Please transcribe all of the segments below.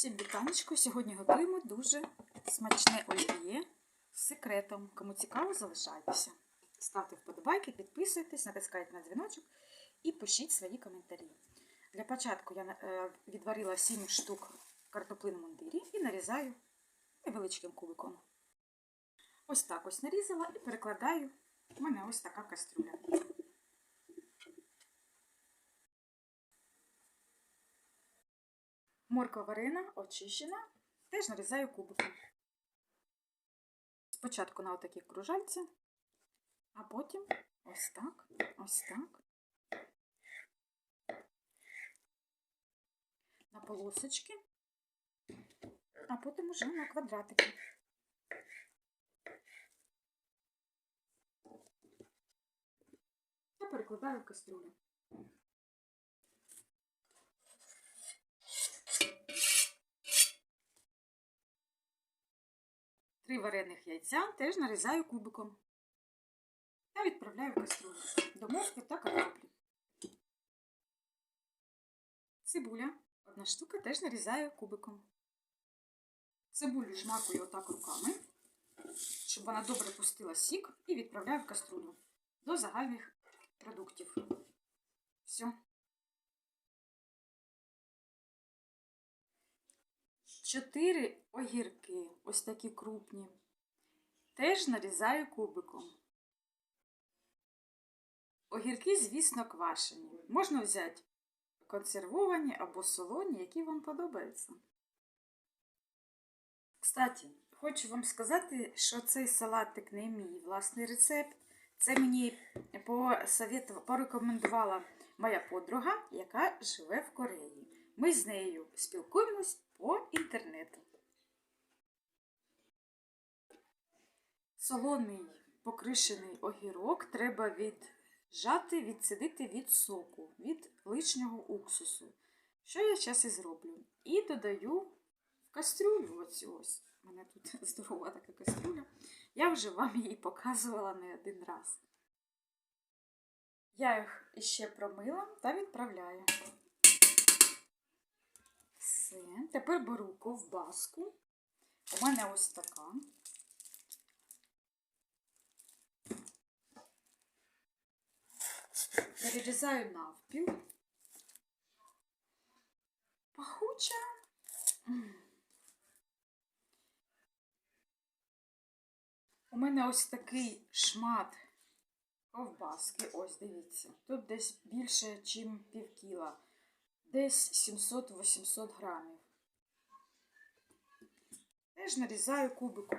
Всім вітанечко. Сьогодні готуємо дуже смачне олів'є з секретом. Кому цікаво, залишайтеся. Ставте вподобайки, підписуйтесь, натискайте на дзвіночок і пишіть свої коментарі. Для початку я е, відварила 7 штук картоплин в мундирі і нарізаю невеличким кубиком. Ось так ось нарізала і перекладаю. У мене ось така кастрюля. Морква варена, очищена, теж нарізаю кубиком. Спочатку на отакі кружальці, а потім ось так, ось так. На полосочки, а потім уже на квадратики. Та перекладаю в кастрюлю. Три варених яйця теж нарізаю кубиком. Та відправляю в каструлю до моркви та картоплі. Цибуля. Одна штука теж нарізаю кубиком. Цибулю жмакую отак руками, щоб вона добре пустила сік, і відправляю в каструлю до загальних продуктів. Все. Чотири огірки, ось такі крупні, теж нарізаю кубиком. Огірки, звісно, квашені. Можна взяти консервовані або солоні, які вам подобаються. Кстати, хочу вам сказати, що цей салатик не мій власний рецепт. Це мені порекомендувала моя подруга, яка живе в Кореї. Ми з нею спілкуємось по інтернету. Солоний покришений огірок треба віджати, відсидити від соку, від лишнього уксусу. Що я зараз і зроблю? І додаю в кастрюлю оцю ось. У мене тут здорова така кастрюля. Я вже вам її показувала не один раз. Я їх іще промила та відправляю. Все. Тепер беру ковбаску. У мене ось така. Перерізаю навпіл. Пахуча. У мене ось такий шмат ковбаски. Ось, дивіться. Тут десь більше, ніж пів кіла. Десь 700-800 грамів. Теж нарізаю кубиком.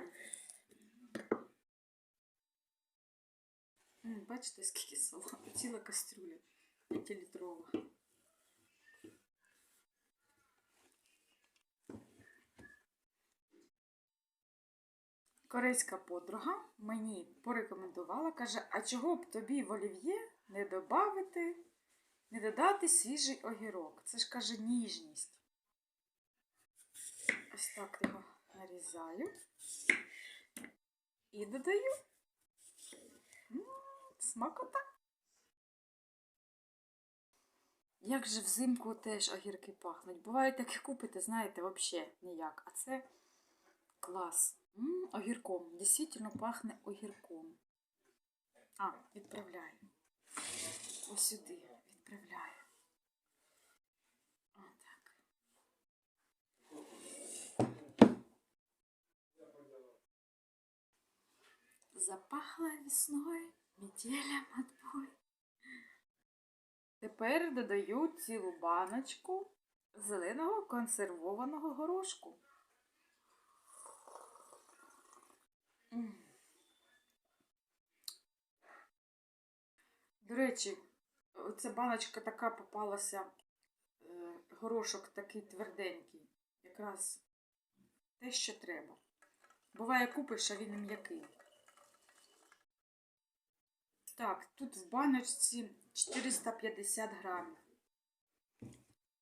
Бачите, скільки соломи? Ціла кастрюля 5-літрова. Корейська подруга мені порекомендувала, каже, а чого б тобі в олів'є не додати, не додати свіжий огірок? Це ж каже ніжність. Ось так його нарізаю і додаю. М, Смакота. Як же взимку теж огірки пахнуть. Буває таке купити, знаєте, взагалі ніяк. А це клас. М, огірком. Дійсно пахне огірком. А, відправляю. Ось сюди відправляю. Отак. Запахла весною метелем отбой. Тепер додаю цілу баночку зеленого консервованого горошку. До речі, ця баночка така попалася, е, горошок такий тверденький. Якраз те, що треба. Буває, купиш, а він м'який. Так, тут в баночці 450 грамів.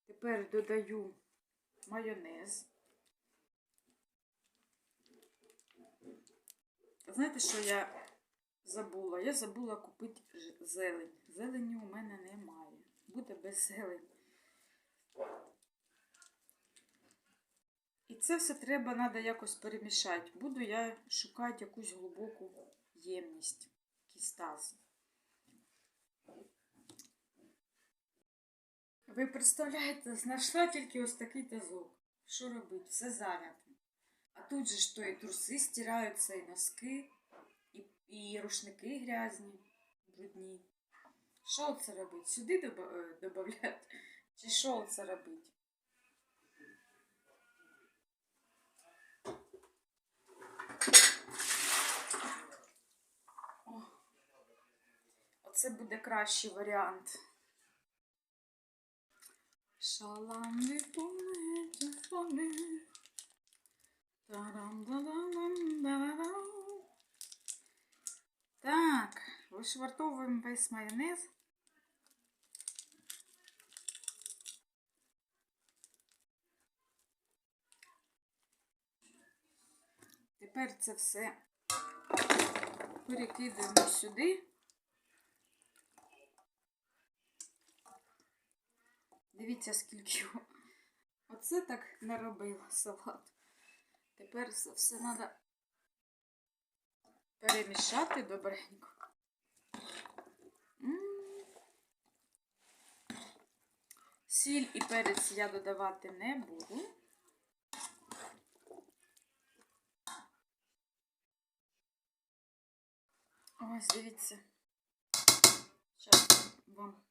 Тепер додаю майонез. Знаєте, що я забула? Я забула купити зелень. Зелені у мене немає. Буде без зелень. це все треба треба якось перемішати. Буду я шукати якусь глибоку ємність, якийсь таз. Ви представляєте, знайшла тільки ось такий тазок. Що робити? Все зайнято. А тут же ж то і труси стираються, і носки, і, і рушники грязні, брудні. Що це робити? Сюди додати? Чи що це робити? Оце буде кращий варіант. Планеті планет. Тарам-да-дам-дам-да-дам. Так, вишвартовуємо весь майонез. Тепер це все перекидаємо сюди. Дивіться, скільки його. Оце так наробила салат. Тепер це все треба перемішати добренько. Сіль і перець я додавати не буду. Ось, дивіться. Зараз вам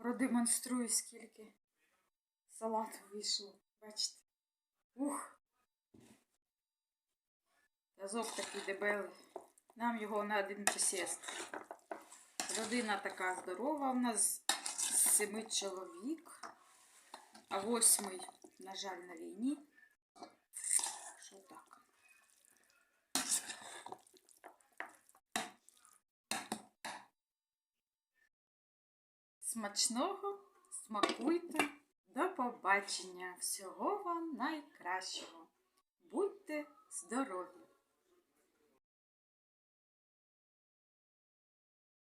продемонструю, скільки салату вийшло. Бачите? Ух! Тазок такий дебелий. Нам його на один присіст. Родина така здорова. У нас семи чоловік, а восьмий, на жаль, на війні. Що так? Смачного, смакуйте, до побачення. Всього вам найкращого. Будьте здорові!